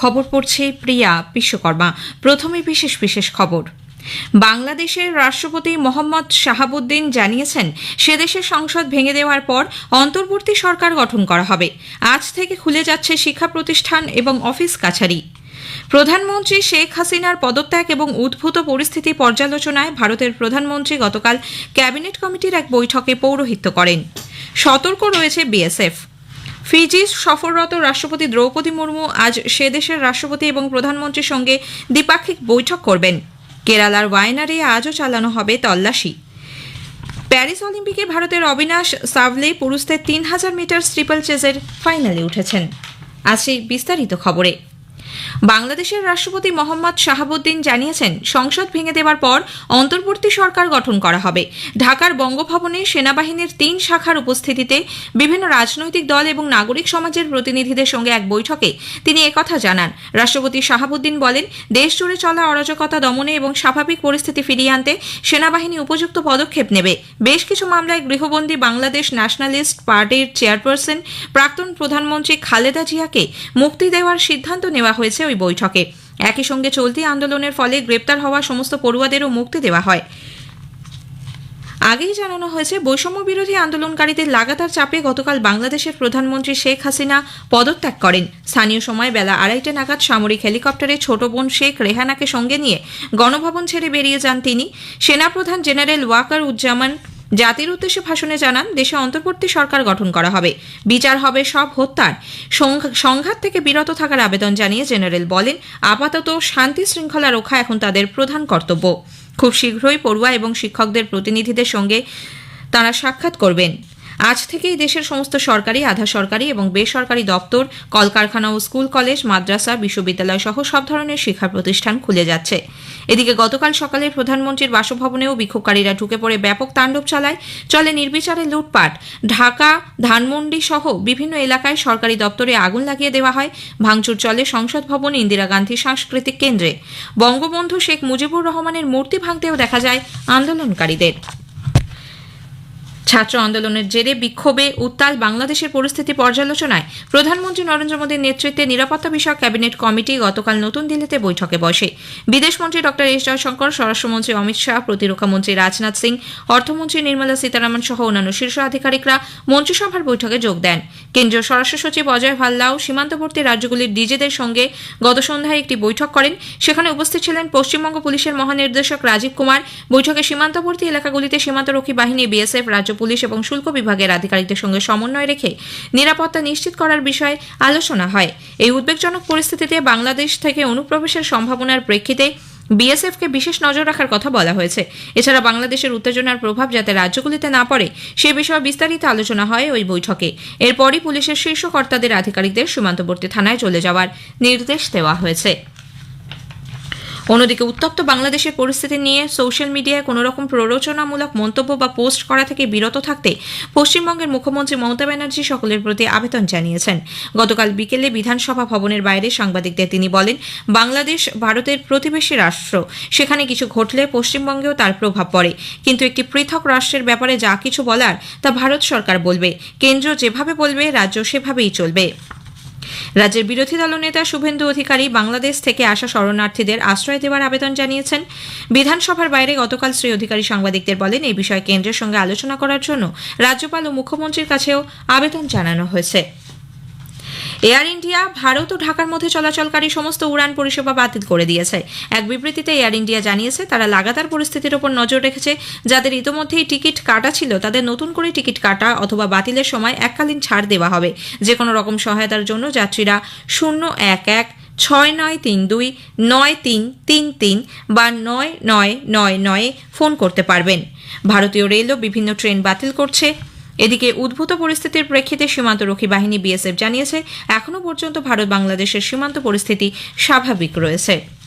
খবর পড়ছে প্রিয়া বিশ্বকর্মা। প্রথমে বিশেষ বিশেষ খবর। বাংলাদেশের রাষ্ট্রপতি মোহাম্মদ শাহাবুদ্দিন জানিয়েছেন, সে দেশের সংসদ ভেঙে দেওয়ার পর অন্তর্বর্তী সরকার গঠন করা হবে। আজ থেকে খুলে যাচ্ছে শিক্ষা প্রতিষ্ঠান এবং অফিস কাছারি। প্রধানমন্ত্রী শেখ হাসিনার পদত্যাগ এবং উদ্ভূত পরিস্থিতি পর্যালোচনায় ভারতের প্রধানমন্ত্রী গতকাল ক্যাবিনেট কমিটির এক বৈঠকে পৌরোহিত্য করেন। সতর্ক রয়েছে বিএসএফ। ফিজি সফররত রাষ্ট্রপতি দ্রৌপদী মুর্মু আজ সে দেশের রাষ্ট্রপতি এবং প্রধানমন্ত্রীর সঙ্গে দ্বিপাক্ষিক বৈঠক করবেন। কেরালার ওয়াইনারে আজও চালানো হবে তল্লাশি। প্যারিস অলিম্পিকে ভারতের অবিনাশ সাভলে পুরুষদের তিন হাজার মিটার স্ট্রিপল চেজের ফাইনালে উঠেছেন। আছে বিস্তারিত খবরে। বাংলাদেশের রাষ্ট্রপতি মোহাম্মদ শাহাবুদ্দিন জানিয়েছেন, সংসদ ভেঙে দেওয়ার পর অন্তর্বর্তী সরকার গঠন করা হবে। ঢাকার বঙ্গভবনে সেনাবাহিনীর তিন শাখার উপস্থিতিতে বিভিন্ন রাজনৈতিক দল এবং নাগরিক সমাজের প্রতিনিধিদের সঙ্গে এক বৈঠকে তিনি একথা জানান। রাষ্ট্রপতি শাহাবুদ্দিন বলেন দেশ জুড়ে চলা অরাজকতা দমনে এবং স্বাভাবিক পরিস্থিতি ফিরিয়ে আনতে সেনাবাহিনী উপযুক্ত পদক্ষেপ নেবে। বেশ কিছু মামলায় গৃহবন্দী বাংলাদেশ ন্যাশনালিস্ট পার্টির চেয়ারপারসন প্রাক্তন প্রধানমন্ত্রী খালেদা জিয়াকে মুক্তি দেওয়ার সিদ্ধান্ত নেওয়া হয়েছে। ওই বৈঠকে। একই সঙ্গে চলতি আন্দোলনের ফলে গ্রেপ্তার হওয়া সমস্ত পড়ুয়াদেরও মুক্তি দেওয়া হয়। আগেই জানানো হয়েছে বৈষম্য বিরোধী আন্দোলনকারীদের লাগাতার চাপে গতকাল বাংলাদেশের প্রধানমন্ত্রী শেখ হাসিনা পদত্যাগ করেন। স্থানীয় সময় বেলা আড়াইটে নাগাদ সামরিক হেলিকপ্টারে ছোট বোন শেখ রেহানাকে সঙ্গে নিয়ে গণভবন ছেড়ে বেরিয়ে যান তিনি। সেনাপ্রধান জেনারেল ওয়াকার উজ্জামান জাতির উদ্দেশ্যে ভাষণে জানান, দেশে অন্তর্বর্তী সরকার গঠন করা হবে। বিচার হবে সব হত্যার। সংঘ- সংঘাত থেকে বিরত থাকার আবেদন জানিয়ে জেনারেল বলেন, আপাতত শান্তি শৃঙ্খলা রক্ষা এখন তাদের প্রধান কর্তব্য। খুব শীঘ্রই পড়ুয়া এবং শিক্ষকদের প্রতিনিধিদের সঙ্গে তারা সাক্ষাৎ করবেন। আজ থেকেই দেশের সমস্ত সরকারি, আধা সরকারি এবং বেসরকারি দপ্তর, কলকারখানা ও স্কুল, কলেজ, মাদ্রাসা, বিশ্ববিদ্যালয় সহ সব ধরনের শিক্ষা প্রতিষ্ঠান খুলে যাচ্ছে। এদিকে গতকাল সকালে প্রধানমন্ত্রীর বাসভবনেও বিক্ষোভকারীরা ঢুকে পড়ে ব্যাপক তাণ্ডব চালায়। চলে নির্বিচারে লুটপাট। ঢাকা, ধানমন্ডি সহ বিভিন্ন এলাকায় সরকারি দপ্তরে আগুন লাগিয়ে দেওয়া হয়। ভাঙচুর চলে সংসদ ভবন, ইন্দিরা গান্ধী সাংস্কৃতিক কেন্দ্রে। বঙ্গবন্ধু শেখ মুজিবুর রহমানের মূর্তি ভাঙতেও দেখা যায় আন্দোলনকারীদের। ছাত্র আন্দোলনের জেরে বিক্ষোভে উত্তাল বাংলাদেশের পরিস্থিতি পর্যালোচনায় প্রধানমন্ত্রী নরেন্দ্র মোদীর নেতৃত্বে নিরাপত্তা বিষয়ক ক্যাবিনেট কমিটি গতকাল নতুন দিল্লিতে বৈঠকে বসে। বিদেশমন্ত্রী ডক্টর এস জয়শঙ্কর, স্বরাষ্ট্রমন্ত্রী অমিত শাহ প্রতিরক্ষামন্ত্রী রাজনাথ সিং, অর্থমন্ত্রী নির্মলা সীতারামন সহ অন্যান্য শীর্ষ আধিকারিকরা মন্ত্রিসভার বৈঠকে যোগ দেন। কেন্দ্রীয় স্বরাষ্ট্র সচিব অজয় ভাল্লাও সীমান্তবর্তী রাজ্যগুলির ডিজেদের সঙ্গে গত সন্ধ্যায় একটি বৈঠক করেন। সেখানে উপস্থিত ছিলেন পশ্চিমবঙ্গ পুলিশের মহানির্দেশক রাজীব কুমার। বৈঠকে সীমান্তবর্তী এলাকাগুলিতে সীমান্তরক্ষী বাহিনী, বিএসএফ, রাজ্য পুলিশ এবং শুল্ক বিভাগের আধিকারিকদের সঙ্গে সমন্বয় রেখে নিরাপত্তা নিশ্চিত করার বিষয়ে আলোচনা হয়। এই উদ্বেগজনক পরিস্থিতিতে বাংলাদেশ থেকে অনুপ্রবেশের সম্ভাবনার প্রেক্ষিতে বিএসএফকে বিশেষ নজর রাখার কথা বলা হয়েছে। এছাড়া বাংলাদেশের উত্তেজনার প্রভাব যাতে রাজ্যগুলিতে না পড়ে, সে বিষয়ে বিস্তারিত আলোচনা হয় ওই বৈঠকে। এরপরই পুলিশের শীর্ষ কর্তাদের আধিকারিকদের সীমান্তবর্তী থানায় চলে যাওয়ার নির্দেশ দেওয়া হয়েছে। অন্যদিকে উত্তপ্ত বাংলাদেশের পরিস্থিতি নিয়ে সোশ্যাল মিডিয়ায় কোনো রকম প্ররোচনামূলক মন্তব্য বা পোস্ট করা থেকে বিরত থাকতে পশ্চিমবঙ্গের মুখ্যমন্ত্রী মমতা ব্যানার্জি সকলের প্রতি আবেদন জানিয়েছেন। গতকাল বিকেলে বিধানসভা ভবনের বাইরে সাংবাদিকদের তিনি বলেন, বাংলাদেশ ভারতের প্রতিবেশী রাষ্ট্র। সেখানে কিছু ঘটলে পশ্চিমবঙ্গেও তার প্রভাব পড়ে। কিন্তু একটি পৃথক রাষ্ট্রের ব্যাপারে যা কিছু বলার তা ভারত সরকার বলবে। কেন্দ্র যেভাবে বলবে, রাজ্য সেভাবেই চলবে। রাজ্যের বিরোধী দলনেতা শুভেন্দু অধিকারী বাংলাদেশ থেকে আসা শরণার্থীদের আশ্রয় দেওয়ার আবেদন জানিয়েছেন। বিধানসভার বাইরে গতকাল শ্রী অধিকারী সাংবাদিকদের বলেন এই বিষয়ে কেন্দ্রের সঙ্গে আলোচনা করার জন্য রাজ্যপাল ও মুখ্যমন্ত্রীর কাছেও আবেদন জানানো হয়েছে। এয়ার ইন্ডিয়া, ভারত ও ঢাকার মধ্যে চলাচলকারী সমস্ত উড়ান পরিষেবা বাতিল করে দিয়েছে। এক বিবৃতিতে এয়ার ইন্ডিয়া জানিয়েছে, তারা লাগাতার পরিস্থিতির ওপর নজর রেখেছে, যাদের ইতোমধ্যেই টিকিট কাটা ছিল, তাদের নতুন করে টিকিট কাটা অথবা বাতিলের সময় এককালীন ছাড় দেওয়া হবে। যে কোনো রকম সহায়তার জন্য যাত্রীরা শূন্য এক এক ছয় নয় তিন দুই নয় তিন তিন তিন বা নয় নয় নয় নয়ে ফোন করতে পারবেন। ভারতীয় রেলও বিভিন্ন ট্রেন বাতিল করছে। এদিকে উদ্ভূত পরিস্থিতির প্রেক্ষিতে সীমান্তরক্ষী বাহিনী বিএসএফ জানিয়েছে, এখনও পর্যন্ত ভারত বাংলাদেশের সীমান্ত পরিস্থিতি স্বাভাবিক রয়েছে।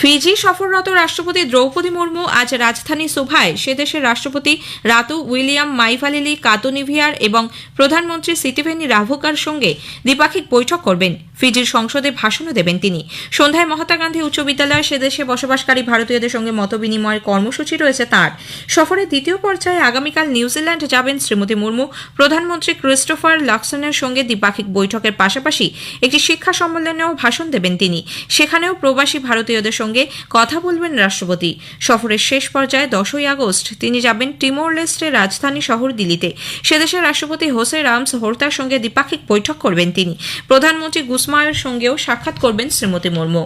ফিজি সফররত রাষ্ট্রপতি দ্রৌপদী মুর্মু আজ রাজধানী সোভায় সে দেশের রাষ্ট্রপতি রাতু উইলিয়াম মাইফালিলি কাতোনিভিয়ার এবং প্রধানমন্ত্রী সিটিভেনি রাভুকার সঙ্গে দ্বিপাক্ষিক বৈঠক করবেন। ফিজির সংসদে ভাষণও দেবেন তিনি। সন্ধ্যায় মহাত্মা গান্ধী উচ্চ বিদ্যালয়ে সে দেশে বসবাসকারী ভারতীয়দের সঙ্গে মতবিনিময়ের কর্মসূচি রয়েছে তার। সফরের দ্বিতীয় পর্যায়ে আগামীকাল নিউজিল্যান্ড যাবেন শ্রীমতী মুর্মু। প্রধানমন্ত্রী ক্রিস্টোফার লাক্সনের সঙ্গে দ্বিপাক্ষিক বৈঠকের পাশাপাশি একটি শিক্ষা সম্মেলনেও ভাষণ দেবেন তিনি। সেখানেও প্রবাসী ভারতীয়দের সঙ্গে কথা বলবেন রাষ্ট্রপতি। সফরের শেষ পর্যায়ে দশই আগস্ট তিনি যাবেন টিমোর লেস্টের রাজধানী শহর দিল্লিতে। সেদেশের রাষ্ট্রপতি হোসে রামস হোর্তার সঙ্গে দ্বিপাক্ষিক বৈঠক করবেন তিনি। প্রধানমন্ত্রী গুসমায়ের সঙ্গেও সাক্ষাৎ করবেন শ্রীমতী মুর্মু।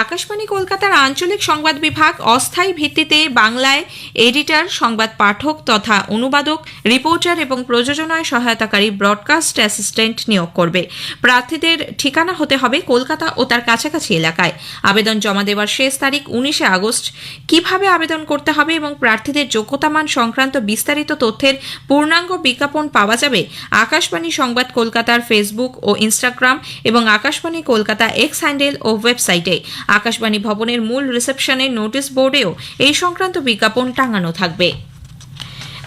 আকাশবাণী কলকাতার আঞ্চলিক সংবাদ বিভাগ অস্থায়ী ভিত্তিতে বাংলায় এডিটর, সংবাদ পাঠক তথা অনুবাদক, রিপোর্টার এবং প্রযোজনায় সহায়তাকারী ব্রডকাস্ট অ্যাসিস্ট্যান্ট নিয়োগ করবে। প্রার্থীদের ঠিকানা হতে হবে কলকাতা ও তার কাছাকাছি এলাকায়। আবেদন জমা দেওয়ার শেষ তারিখ উনিশে আগস্ট। কীভাবে আবেদন করতে হবে এবং প্রার্থীদের যোগ্যতামান সংক্রান্ত বিস্তারিত তথ্যের পূর্ণাঙ্গ বিজ্ঞাপন পাওয়া যাবে আকাশবাণী সংবাদ কলকাতার ফেসবুক ও ইনস্টাগ্রাম এবং আকাশবাণী কলকাতা এক্স হ্যান্ডেল ও ওয়েবসাইটে। আকাশবাণী ভবনের মূল রিসেপশনের নোটিশ বোর্ডেও এই সংক্রান্ত বিজ্ঞাপন টাঙানো থাকবে।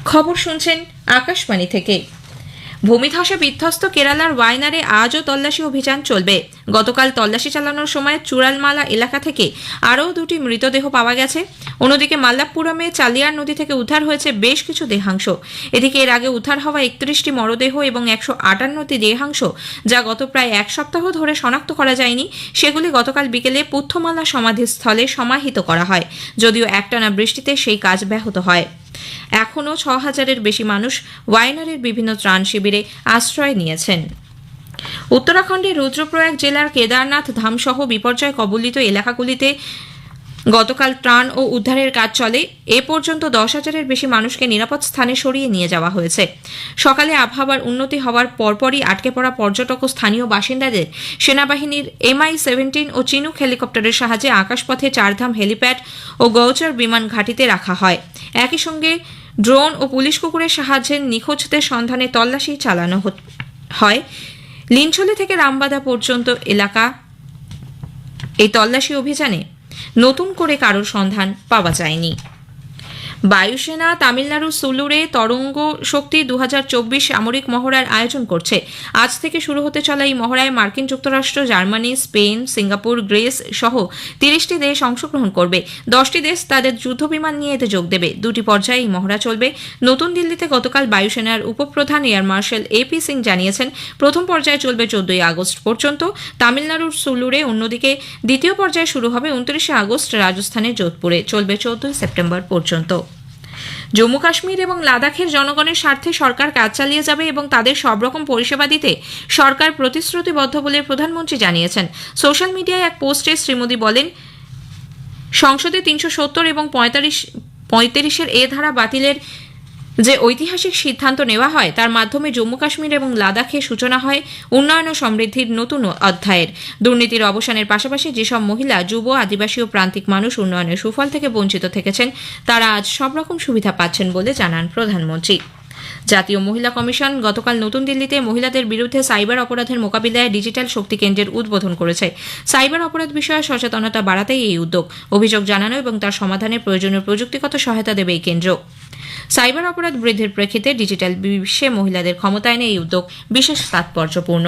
খবর শুনছেন আকাশবাণী থেকে। ভূমিধসে বিধ্বস্ত কেরালার ওয়াইনারে আজও তল্লাশি অভিযান চলবে। গতকাল তল্লাশি চালানোর সময় চূড়ালমালা এলাকা থেকে আরও দুটি মৃতদেহ পাওয়া গেছে। অন্যদিকে মাল্লাপুরমে চালিয়ার নদী থেকে উদ্ধার হয়েছে বেশ কিছু দেহাংশ। এদিকে এর আগে উদ্ধার হওয়া একত্রিশটি মরদেহ এবং একশো আটান্নটি দেহাংশ যা গত প্রায় এক সপ্তাহ ধরে শনাক্ত করা যায়নি, সেগুলি গতকাল বিকেলে পুথ্যমালা সমাধিস্থলে সমাহিত করা হয়, যদিও একটানা বৃষ্টিতে সেই কাজ ব্যাহত হয়। এখনও ছ হাজারের বেশি মানুষ ওয়াইনারির বিভিন্ন ত্রাণ শিবিরে আশ্রয় নিয়েছেন। উত্তরাখণ্ডের রুদ্রপ্রয়াগ জেলার কেদারনাথ ধামসহ বিপর্যয় কবলিত এলাকাগুলিতে গতকাল ত্রাণ ও উদ্ধারের কাজ চলে। এ পর্যন্ত দশ হাজারের বেশি মানুষকে নিরাপদ স্থানে সরিয়ে নিয়ে যাওয়া হয়েছে। সকালে আবহাওয়ার উন্নতি হওয়ার পরপরই আটকে পড়া পর্যটক ও স্থানীয় বাসিন্দাদের সেনাবাহিনীর এমআই সেভেন্টিন ও চিনুক হেলিকপ্টারের সাহায্যে আকাশপথে চারধাম হেলিপ্যাড ও গৌচর বিমান ঘাঁটিতে রাখা হয়। একই সঙ্গে ড্রোন ও পুলিশ কুকুরের সাহায্যে নিখোঁজদের সন্ধানে তল্লাশি চালানো হয়। লিনছলে থেকে রামবাদা পর্যন্ত এলাকা এই তল্লাশি অভিযানে নতুন করে কারোর সন্ধান পাওয়া যায়নি। বায়ুসেনা তামিলনাড়ুর সুলুরে, তরঙ্গ শক্তি দু হাজার চব্বিশ সামরিক মহড়ার আয়োজন করছে। আজ থেকে শুরু হতে চলা এই মহড়ায় মার্কিন যুক্তরাষ্ট্র, জার্মানি, স্পেন, সিঙ্গাপুর, গ্রিস সহ তিরিশটি দেশ অংশগ্রহণ করবে। দশটি দেশ তাদের যুদ্ধবিমান নিয়ে এতে যোগ দেবে। দুটি পর্যায়ে এই মহড়া চলবে। নতুন দিল্লিতে গতকাল বায়ুসেনার উপপ্রধান এয়ার মার্শাল এপি সিং জানিয়েছেন, প্রথম পর্যায়ে চলবে চোদ্দই আগস্ট পর্যন্ত। তামিলনাড়ুর সুলুরে অন্যদিকে দ্বিতীয় পর্যায়ে শুরু হবে উনত্রিশে আগস্ট রাজস্থানের যোধপুরে। চলবে চোদ্দই সেপ্টেম্বর পর্যন্ত। জম্মু কাশ্মীর এবং লাদাখের জনগণের স্বার্থে সরকার কাজ চালিয়ে যাবে এবং তাদের সব রকম পরিষেবা দিতে সরকার প্রতিশ্রুতিবদ্ধ বলে প্রধানমন্ত্রী জানিয়েছেন। সোশ্যাল মিডিয়ায় এক পোস্টে শ্রী মোদী বলেন, সংসদে তিনশো সত্তর এবং পঁয়তাল্লিশ, পঁয়ত্রিশের এ ধারা বাতিলের যে ঐতিহাসিক সিদ্ধান্ত নেওয়া হয়, তার মাধ্যমে জম্মু কাশ্মীর এবং লাদাখে সূচনা হয় উন্নয়ন ও সমৃদ্ধির নতুন অধ্যায়ের। দুর্নীতির অবসানের পাশাপাশি যেসব মহিলা, যুব, আদিবাসী ও প্রান্তিক মানুষ উন্নয়নের সুফল থেকে বঞ্চিত থেকেছেন, তারা আজ সব রকম সুবিধা পাচ্ছেন বলে জানান প্রধানমন্ত্রী। জাতীয় মহিলা কমিশন গতকাল নতুন দিল্লিতে মহিলাদের বিরুদ্ধে সাইবার অপরাধের মোকাবিলায় ডিজিটাল শক্তি কেন্দ্রের উদ্বোধন করেছে। সাইবার অপরাধ বিষয়ে সচেতনতা বাড়াতেই এই উদ্যোগ। অভিযোগ জানানো এবং তার সমাধানে প্রয়োজনীয় প্রযুক্তিগত সহায়তা দেবে এই কেন্দ্র। সাইবার অপরাধ বৃদ্ধির প্রেক্ষিতে ডিজিটাল বিশ্বে মহিলাদের ক্ষমতায়নে এই উদ্যোগ, বিশেষ তাৎপর্যপূর্ণ।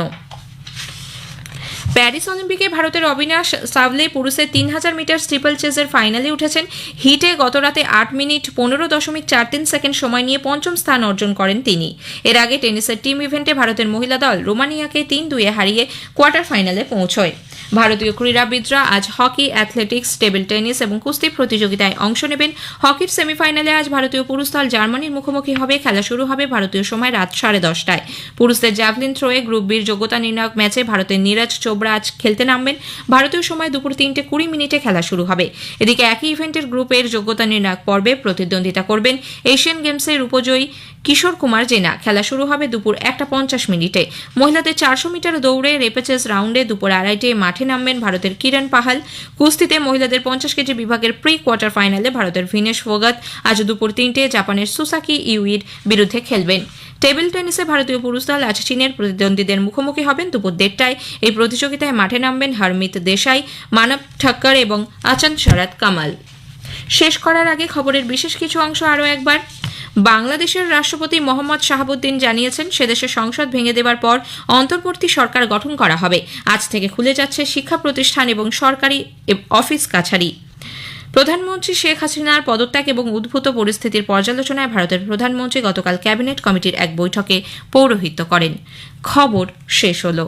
প্যারিস অলিম্পিকে ভারতের অবিনাশ সাবলে পুরুষের তিন হাজার মিটার স্ট্রিপল চেজের ফাইনালে উঠেছেন। হিটে গতরাতে আট মিনিট পনেরো দশমিক চার তিন সেকেন্ড সময় নিয়ে পঞ্চম স্থান অর্জন করেন তিনি। এর আগে টেনিসের টিম ইভেন্টে ভারতের মহিলা দল রোমানিয়াকে তিন দুয়ে হারিয়ে কোয়ার্টার ফাইনালে পৌঁছয়। ভারতীয় ক্রীড়াবিদরা আজ হকি, অ্যাথলেটিক্স, টেবিল টেনিস এবং কুস্তি প্রতিযোগিতায় অংশ নেবেন। হকির সেমিফাইনালে আজ ভারতীয় পুরুষ দল জার্মানির মুখোমুখি হবে। খেলা শুরু হবে ভারতীয় সময় রাত সাড়ে দশটায়। পুরুষদের জ্যাভলিন থ্রোয়ে গ্রুপ বির যোগ্যতা নির্ণায়ক ম্যাচে ভারতের নীরজ চোপড়া আজ খেলতে নামবেন। ভারতীয় সময় দুপুর তিনটে কুড়ি মিনিটে খেলা শুরু হবে। এদিকে একই ইভেন্টের গ্রুপের যোগ্যতা নির্ণায়ক পর্বে প্রতিদ্বন্দ্বিতা করবেন এশিয়ান গেমসের উপজয়ী কিশোর কুমার জেনা। খেলা শুরু হবে দুপুর একটা পঞ্চাশ মিনিটে। মহিলাদের চারশো মিটার দৌড়ে রেপেচেস রাউন্ডে দুপুর আড়াইটে মাঠে মাঠে নামবেন ভারতের কিরণ পাহাল। কুস্তিতে মহিলাদের পঞ্চাশ কেজি বিভাগের প্রি কোয়ার্টার ফাইনালে ভারতের ভিনেশ ফোগাত আজ দুপুর তিনটে জাপানের সুসাকি ইউইর বিরুদ্ধে খেলবেন। টেবিল টেনিসে ভারতীয় পুরুষ দল আজ চীনের প্রতিদ্বন্দ্বীদের মুখোমুখি হবেন দুপুর দেড়টায়। এই প্রতিযোগিতায় মাঠে নামবেন হরমিত দেশাই, মানব ঠক্কর এবং আচান শরৎ কামাল। শেষ করার আগে খবরের বিশেষ কিছু অংশ আরও একবার। বাংলাদেশের রাষ্ট্রপতি মোহাম্মদ শাহাবুদ্দিন জানিয়েছেন সেদেশের সংসদ ভেঙে দেওয়ার পর অন্তর্বর্তী সরকার গঠন করা হবে। আজ থেকে খুলে যাচ্ছে শিক্ষা প্রতিষ্ঠান এবং সরকারি অফিস কাছারি। প্রধানমন্ত্রী শেখ হাসিনার পদত্যাগ এবং উদ্ভূত পরিস্থিতির পর্যালোচনায় ভারতের প্রধানমন্ত্রী গতকাল ক্যাবিনেট কমিটির এক বৈঠকে পৌরোহিত্য করেন। খবর শেষ হলো।